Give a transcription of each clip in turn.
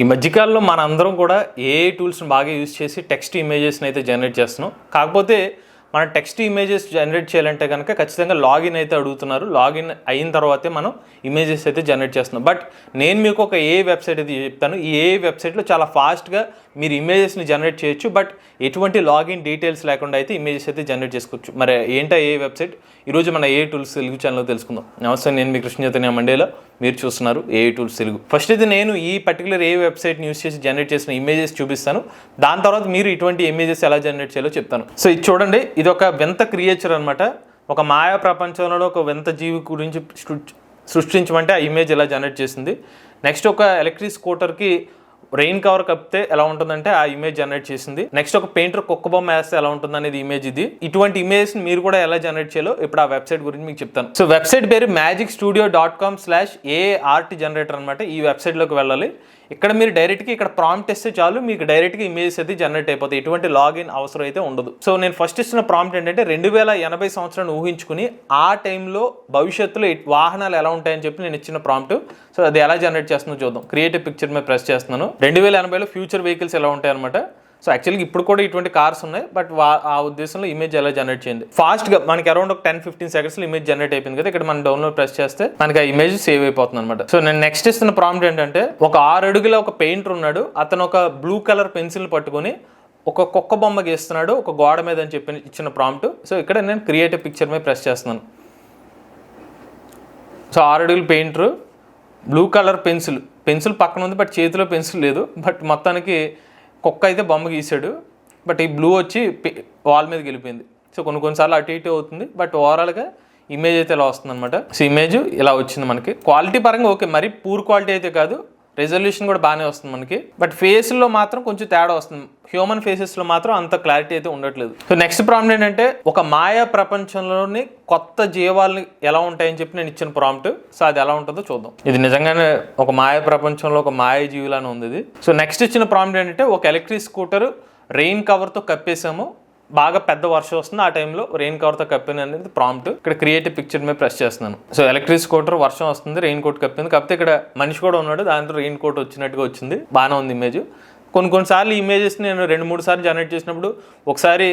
ఈ మధ్యకాలంలో మనందరం కూడా ఏ టూల్స్ని బాగా యూజ్ చేసి టెక్స్ట్ ఇమేజెస్ని అయితే జనరేట్ చేస్తున్నాం. కాకపోతే మన టెక్స్ట్ ఇమేజెస్ జనరేట్ చేయాలంటే కనుక ఖచ్చితంగా లాగిన్ అయితే అడుగుతున్నారు. లాగిన్ అయిన తర్వాతే మనం ఇమేజెస్ అయితే జనరేట్ చేస్తున్నాం. బట్ నేను మీకు ఒక ఏ వెబ్సైట్ అయితే చెప్తాను. ఈ ఏ వెబ్సైట్లో చాలా ఫాస్ట్గా మీరు ఇమేజెస్ని జనరేట్ చేయొచ్చు బట్ ఎటువంటి లాగిన్ డీటెయిల్స్ లేకుండా అయితే ఇమేజెస్ అయితే జనరేట్ చేసుకోవచ్చు. మరి ఏంటో ఏ వెబ్సైట్ ఈరోజు మన ఏ టూల్స్ తెలుగు ఛానల్లో తెలుసుకుందాం. నమస్తే నేను మీ కృష్ణ చైతన్య మండేలో. మీరు చూస్తున్నారు ఏ టూల్స్ తెలుగు. ఫస్ట్ అయితే నేను ఈ పర్టికులర్ ఏ వెబ్సైట్ని యూస్ చేసి జనరేట్ చేసిన ఇమేజెస్ చూపిస్తాను. దాని తర్వాత మీరు ఇటువంటి ఇమేజెస్ ఎలా జనరేట్ చేయాలో చెప్తాను. సో ఇది చూడండి. ఇది ఒక వింత క్రియేచర్ అనమాట ఒక మాయా ప్రపంచంలో ఒక వింత జీవి గురించి సృష్టించమంటే ఆ ఇమేజ్ ఎలా జనరేట్ చేసింది. నెక్స్ట్ ఒక ఎలక్ట్రిక్ స్కూటర్కి రెయిన్ కవర్ కప్పితే ఎలా ఉంటుందంటే ఆ ఇమేజ్ జనరేట్ చేసింది. నెక్స్ట్ ఒక పెయింటర్ కుక్క బొమ్మ వేస్తే ఎలా ఉంటుంది అనేది ఇమేజ్ ఇది. ఇటువంటి ఇమేజ్ మీరు కూడా ఎలా జనరేట్ చేయాలో ఇప్పుడు ఆ వెబ్సైట్ గురించి మీకు చెప్తాను. సో వెబ్సైట్ పేరు magic studio dot com slash A art generator అనమాట ఈ వెబ్సైట్లోకి వెళ్ళాలి. ఇక్కడ మీరు డైరెక్ట్గా ఇక్కడ ప్రాంప్ట్ ఇస్తే చాలు మీకు డైరెక్ట్గా ఇమేజెస్ అయితే జనరేట్ అయిపోతాయి. ఎటువంటి లాగిన్ అవసరం అయితే ఉండదు. సో నేను ఫస్ట్ ఇస్తున్న ప్రాంప్ట్ ఏంటంటే రెండు వేల ఎనభై సంవత్సరాన్ని ఊహించుకుని ఆ టైంలో భవిష్యత్తులో వాహనాలు ఎలా ఉంటాయని చెప్పి నేను ఇచ్చిన ప్రాంప్ట్ సో అది ఎలా జనరేట్ చేస్తుందో చూద్దాం. క్రియేటివ్ పిక్చర్ మీద ప్రెస్ చేస్తున్నాను. రెండు వేల ఎనభైలో ఫ్యూచర్ వెహికల్స్ ఎలా ఉంటాయి అనమాట సో యాక్చువల్గా ఇప్పుడు కూడా ఇటువంటి కార్స్ ఉన్నాయి బట్ ఆ ఉద్దేశంలో ఇమేజ్ ఎలా జనరేట్ చేయండి. ఫాస్ట్గా మనకి అరౌండ్ ఒక టెన్ ఫిఫ్టీన్ సెకండ్స్లో ఇమేజ్ జనరేట్ అయిపోయింది కదా ఇక్కడ మనం డౌన్లోడ్ ప్రెస్ చేస్తే మనకి ఆ ఇమేజ్ సేవ్ అయిపోతుంది అనమాట సో నేను నెక్స్ట్ ఇస్తున్న ప్రాంప్ట్ ఏంటంటే ఒక ఆరు అడుగుల ఒక పెయింటర్ ఉన్నాడు అతను ఒక బ్లూ కలర్ పెన్సిల్ పట్టుకొని ఒక కుక్క బొమ్మ గీస్తున్నాడు ఒక గోడ మీద అని చెప్పి ఇచ్చిన ప్రాంప్ట్. సో ఇక్కడ నేను క్రియేటివ్ పిక్చర్ మీద ప్రెస్ చేస్తున్నాను. సో ఆరు అడుగుల painter blue colour pencil. Pencil పక్కన ఉంది బట్ చేతిలో పెన్సిల్ లేదు బట్ మొత్తానికి కుక్క అయితే బొమ్మ గీసాడు బట్ ఈ బ్లూ వచ్చి వాల్ మీదకి వెళ్ళిపోయింది సో కొన్ని కొన్నిసార్లు అటు ఇటు అవుతుంది బట్ ఓవరాల్గా ఇమేజ్ అయితే ఇలా వస్తుంది అనమాట సో ఇమేజ్ ఇలా వచ్చింది మనకి. క్వాలిటీ పరంగా ఓకే మరి పూర్ క్వాలిటీ అయితే కాదు రెజల్యూషన్ కూడా బాగానే వస్తుంది మనకి. బట్ ఫేస్లో మాత్రం కొంచెం తేడా వస్తుంది. హ్యూమన్ ఫేసెస్లో మాత్రం అంత క్లారిటీ అయితే ఉండట్లేదు. సో నెక్స్ట్ ప్రాంప్ట్ ఏంటంటే ఒక మాయా ప్రపంచంలోని కొత్త జీవాలు ఎలా ఉంటాయని చెప్పి నేను ఇచ్చిన ప్రాంప్ట్ సో అది ఎలా ఉంటుందో చూద్దాం. ఇది నిజంగానే ఒక మాయా ప్రపంచంలో ఒక మాయ జీవులానే ఉంది ఇది. సో నెక్స్ట్ ఇచ్చిన ప్రాంప్ట్ ఏంటంటే ఒక ఎలక్ట్రిక్ స్కూటర్ రెయిన్ కవర్తో కప్పేసాము. బాగా పెద్ద వర్షం వస్తుంది. ఆ టైంలో రెయిన్ కవర్తో కప్పింది అనేది ప్రాంప్ట్ ఇక్కడ క్రియేటివ్ పిక్చర్ మీద ప్రెస్ చేస్తున్నాను. సో ఎలక్ట్రిక్ స్కూటర్ వర్షం వస్తుంది రెయిన్ కోట్ కప్పింది. కాకపోతే ఇక్కడ మనిషి కూడా ఉన్నాడు. దాంతో రెయిన్ కోట్ వచ్చినట్టుగా వచ్చింది. బాగానే ఉంది ఇమేజ్ కొన్ని కొన్నిసార్లు ఇమేజెస్ నేను రెండు మూడు సార్లు జనరేట్ చేసినప్పుడు ఒకసారి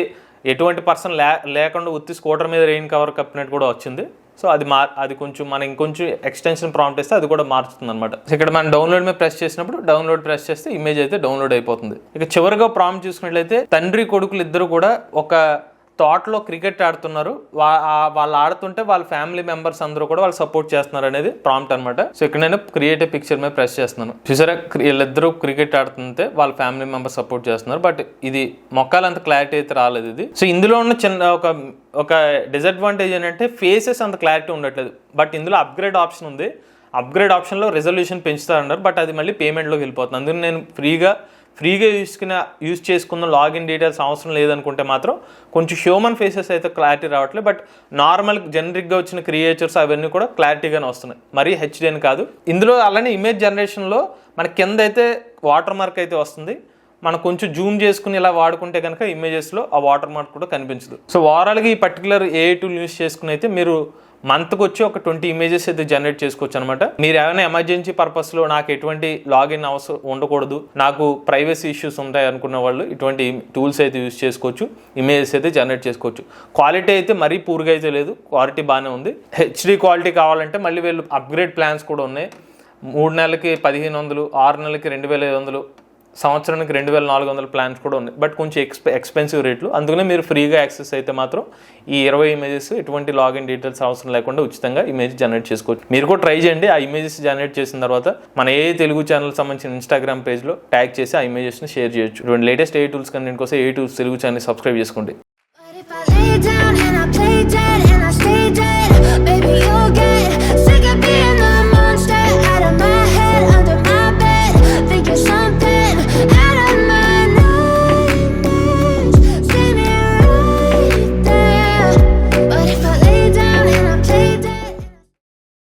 ఎటువంటి పర్సన్ లే లేకుండా ఉత్తి స్కూటర్ మీద రెయిన్ కవర్ కప్పినట్టు కూడా వచ్చింది. సో అది మా అది కొంచెం మనం ఇంకొంచెం ఎక్స్టెన్షన్ ప్రాంప్ట్ ఇస్తే అది కూడా మారుతుంది అనమాట ఇక్కడ మనం డౌన్లోడ్ మీద ప్రెస్ చేసినప్పుడు డౌన్లోడ్ ప్రెస్ చేస్తే ఇమేజ్ అయితే డౌన్లోడ్ అయిపోతుంది. ఇక చివరిగా ప్రాంప్ట్ చూసుకున్నట్లయితే తండ్రి కొడుకులు ఇద్దరు కూడా ఒక తోటలో క్రికెట్ ఆడుతున్నారు. వాళ్ళు ఆడుతుంటే వాళ్ళ ఫ్యామిలీ మెంబర్స్ అందరూ కూడా వాళ్ళు సపోర్ట్ చేస్తున్నారు అనేది ప్రాంప్ట్ అనమాట సో ఇక్కడ నేను క్రియేటివ్ పిక్చర్ మీద ప్రెస్ చేస్తున్నాను. చూసారా వీళ్ళిద్దరూ క్రికెట్ ఆడుతుంటే వాళ్ళ ఫ్యామిలీ మెంబర్స్ సపోర్ట్ చేస్తున్నారు. బట్ ఇది మొక్కలు అంత క్లారిటీ అయితే రాలేదు ఇది. సో ఇందులో ఉన్న చిన్న ఒక ఒక డిసడ్వాంటేజ్ ఏంటంటే ఫేసెస్ అంత క్లారిటీ ఉండట్లేదు. బట్ ఇందులో అప్గ్రేడ్ ఆప్షన్ ఉంది. అప్గ్రేడ్ ఆప్షన్లో రెజల్యూషన్ పెంచుతారన్నారు. బట్ అది మళ్ళీ పేమెంట్లోకి వెళ్ళిపోతుంది. అందుకని నేను ఫ్రీగా ఫ్రీగా తీసుకున్న యూస్ చేసుకున్న లాగిన్ డీటెయిల్స్ అవసరం లేదనుకుంటే మాత్రం కొంచెం హ్యూమన్ ఫేసెస్ అయితే క్లారిటీ రావట్లేదు. బట్ నార్మల్ జనరిక్గా వచ్చిన క్రియేచర్స్ అవన్నీ కూడా క్లారిటీగానే వస్తున్నాయి. మరీ హెచ్డి అని కాదు. ఇందులో అలానే ఇమేజ్ జనరేషన్లో మన కింద అయితే వాటర్ మార్క్ అయితే వస్తుంది. మనం కొంచెం జూమ్ చేసుకుని ఇలా వాడుకుంటే కనుక ఇమేజెస్లో ఆ వాటర్ మార్క్ కూడా కనిపించదు. సో ఓవరాల్గా ఈ పర్టికులర్ ఏ టూల్ యూస్ చేసుకుని అయితే మీరు మంత్కి వచ్చి ఒక ట్వంటీ ఇమేజెస్ అయితే జనరేట్ చేసుకోవచ్చు అనమాట మీరు ఏమైనా ఎమర్జెన్సీ పర్పస్లో నాకు ఎటువంటి లాగిన్ అవసరం ఉండకూడదు. నాకు ప్రైవసీ ఇష్యూస్ ఉంటాయి అనుకున్న వాళ్ళు ఇటువంటి టూల్స్ అయితే యూస్ చేసుకోవచ్చు. ఇమేజెస్ అయితే జనరేట్ చేసుకోవచ్చు. క్వాలిటీ అయితే మరీ పూర్గా అయితే లేదు. క్వాలిటీ బాగానే ఉంది. హెచ్డి క్వాలిటీ కావాలంటే మళ్ళీ వీళ్ళు అప్గ్రేడ్ ప్లాన్స్ కూడా ఉన్నాయి. మూడు నెలలకి పదిహేను వందలు ఆరు నెలలకి రెండు వేల ఐదు వందలు సంవత్సరానికి రెండు వేల నాలుగు వందల ప్లాన్స్ కూడా ఉన్నాయి బట్ కొంచెం ఎక్స్పె ఎక్స్పెన్సివ్ రేట్లు. అందుకనే మీరు ఫ్రీగా యాక్సెస్ అయితే మాత్రం ఈ ఇరవై ఇమేజెస్ ఎటువంటి లాగిన్ డీటెయిల్స్ అవసరం లేకుండా ఉచితంగా ఇమేజ్ జనరేట్ చేసుకోవచ్చు. మీరు కూడా ట్రై చేయండి. ఆ ఇమేజెస్ జనరేట్ చేసిన తర్వాత మన ఏ తెలుగు ఛానల్ సంబంధించిన ఇన్స్టాగ్రామ్ పేజ్లో ట్యాగ్ చేసి ఆ ఇమేజెస్ని షేర్ చేయొచ్చు. ఇటువంటి లేటెస్ట్ ఏ టూల్స్ కంటెంట్ కోసం ఏ టూల్స్ తెలుగు ఛానల్ సబ్స్క్రైబ్ చేసుకోండి.